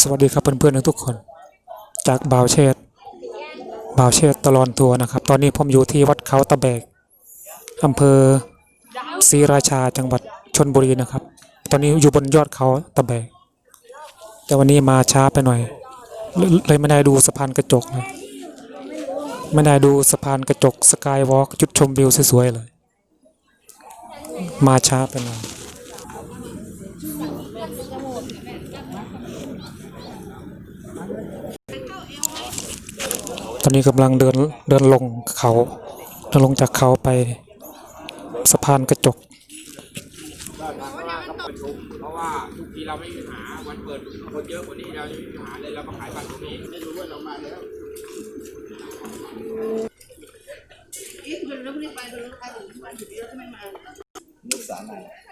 สวัสดีครับเพื่อนๆทุกคน จากบ่าวเชษบ่าวเชษตลอนทัวร์นะครับ ตอนนี้ผมอยู่ที่วัดเขาตะแบกอำเภอศรีราชาจังหวัดชนบุรีนะครับ ตอนนี้อยู่บนยอดเขาตะแบก แต่วันนี้มาช้าไปหน่อย เลยไม่ได้ดูสะพานกระจกเลยไม่ได้ดูสะพานกระจกสกายวอล์กจุดชมวิวสวยๆเลย มาช้าไปหน่อยตอนนี้กำลังเดินเดินลงเขาเดินลงจากเขาไปสะพานกระจก ว่าทุกทีเราไม่มีปัญหาวันเปิดคนเยอะกว่านี้เราไม่มีปัญหาเลยเรามาขายบัตรตรงนี้ไม่รู้ว่าเรามาแล้วตร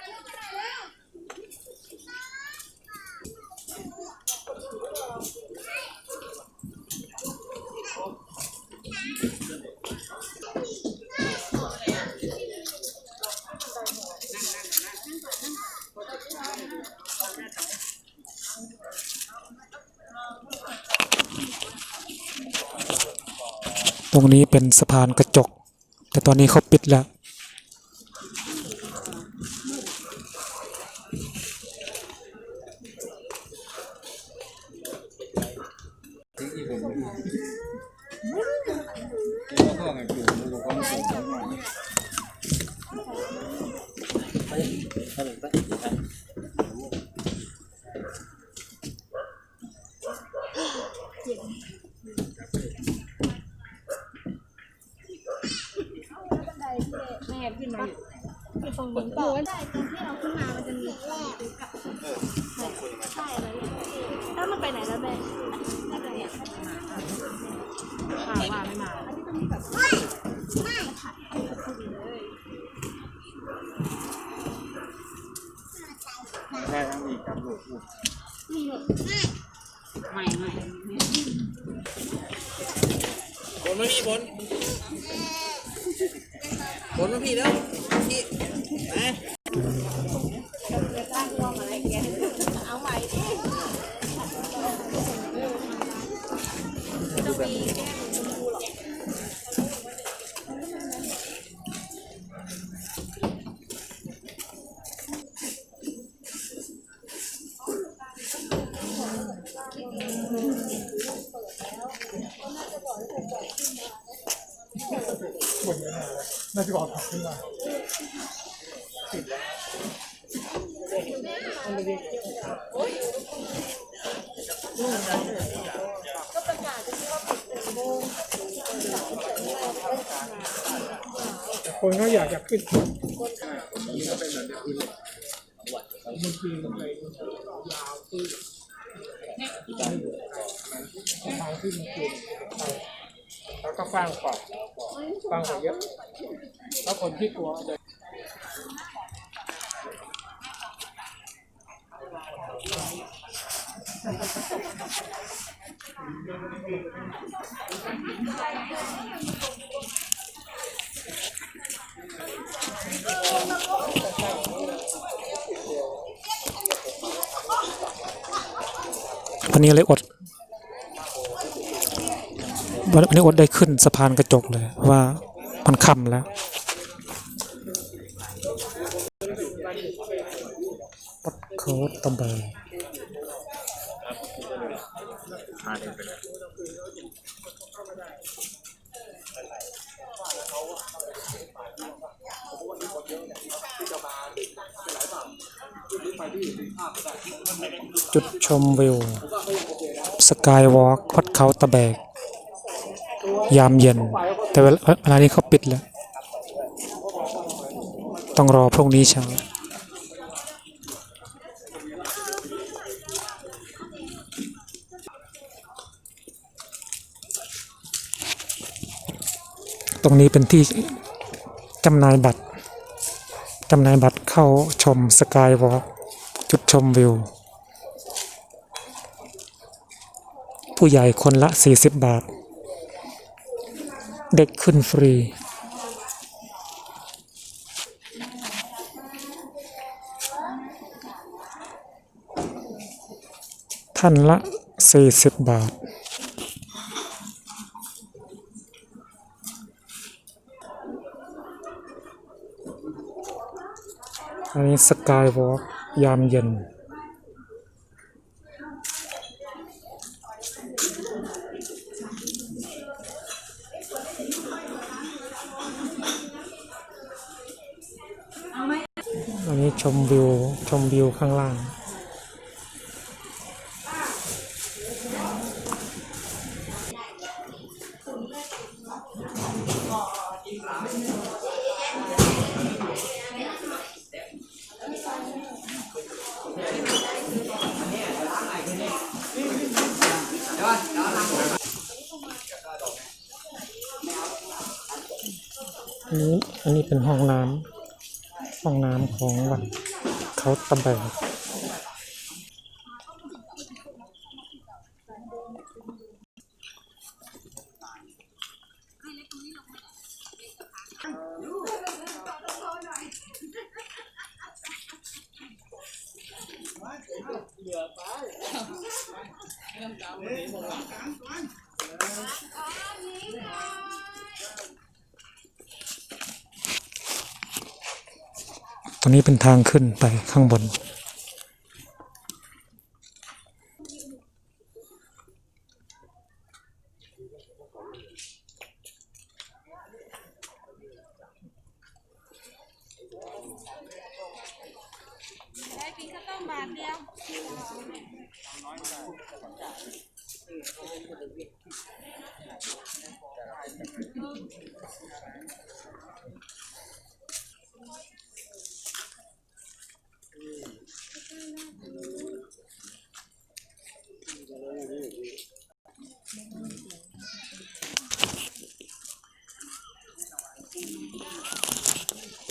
งนี้เป็นสะพานกระจก แต่ตอนนี้เขาปิดแล้ว แม่ขึ้นมาอยู่ คือตรงนี้โอ้ยได้ตรงที่เราขึ้นมามันจะมีแรกกับใช่เลยแล้วมันไปไหนแล้วแม่น่าจะเนี่ยมาว่าไม่มาใช่ทั้งมีกับลูกพูดไม่ไม่ผลไม่มีผลผลมาพี่แล้วพี่ นะเอาใคนเขาอยากจะขึ้นทางขึ้นมาคืนแล้วก็ฟังก่อนฟังไปเยอะแล้วคนที่กลัวเดิ วันนี้เลยอดวันนี้อดได้ขึ้นสะพานกระจกเลยว่ามันค่ำแล้ววัดเขาตะแบ กจุดชมวิว สกายวอล์กวัดเขาตะแบก ยามเย็น แต่วลาเวลานี้เขาปิดแล้ว ต้องรอพรุ่งนี้เช้า ตรงนี้เป็นที่จำหน่ายบัตรจำหน่ายบัตรเข้าชมสกายวอล์กจุดชมวิว ผู้ใหญ่คนละ 40 บาท เด็กขึ้นฟรี ท่านละ 40 บาท อันนี้สกายวอล์กยามเย็น อันนี้ชมวิว ชมวิวข้างล่าง นี้อันนี้เป็นห้องน้ำห้องน้ำของวัดเขาตะแบกตรงนี้เป็นทา รงนี้เป็นทางขึ้นไปข้างบน Thank.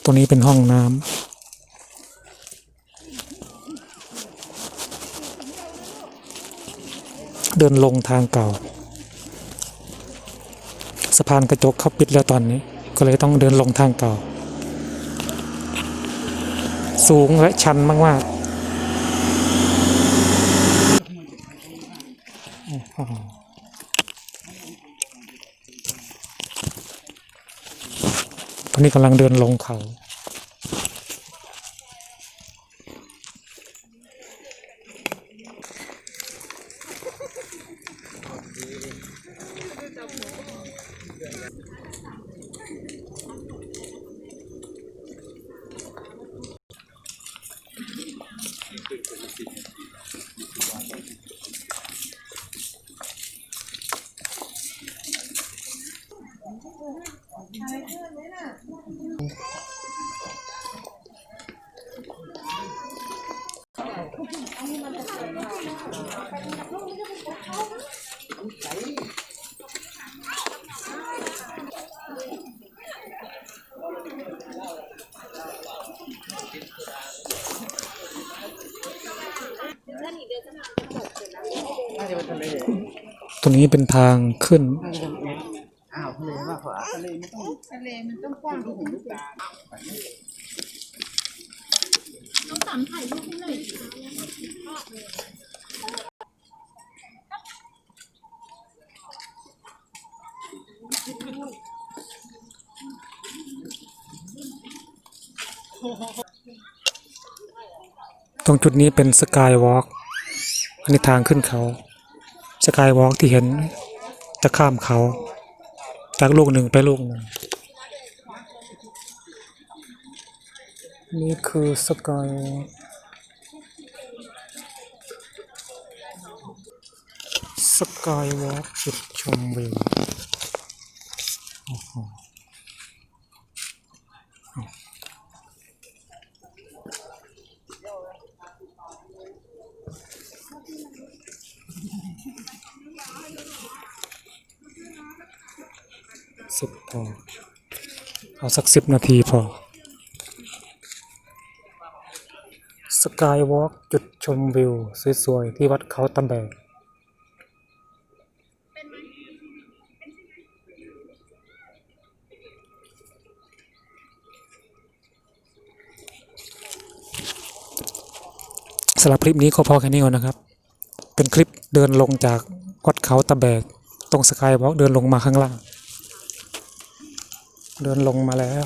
ตรงนี้เป็นห้องน้ำเดินลงทางเก่า สะพานกระจกเขาปิดแล้วตอนนี้ ก็เลยต้องเดินลงทางเก่า สูงและชันมากๆโอ้โห ตอนนี้กำลังเดินลงเขา รงนี้เป็นทางขึ้นต้องสามถ่ายรูปให้หน่อยตรงจุดนี้เป็นสกายวอล์กอันนี้ทางขึ้นเขา สกายวอล์กที่เห็นจะข้ามเขาจากลูกหนึ่งไปลูกหนึ่งนี่คือสกายวสกายวอล์กจุดชมวิว สิบพอเอาสักสิบนาทีพอสกายวอล์กจุดชมวิว สวยๆ ที่วัดเขาตำแบกสำหรับคลิปนี้ก็พอแค่นี้ก่อนนะครับ เป็นคลิปเดินลงจากวัดเขาตะแบก ตรงสกายวอล์กเดินลงมาข้างล่าง เดินลงมาแล้ว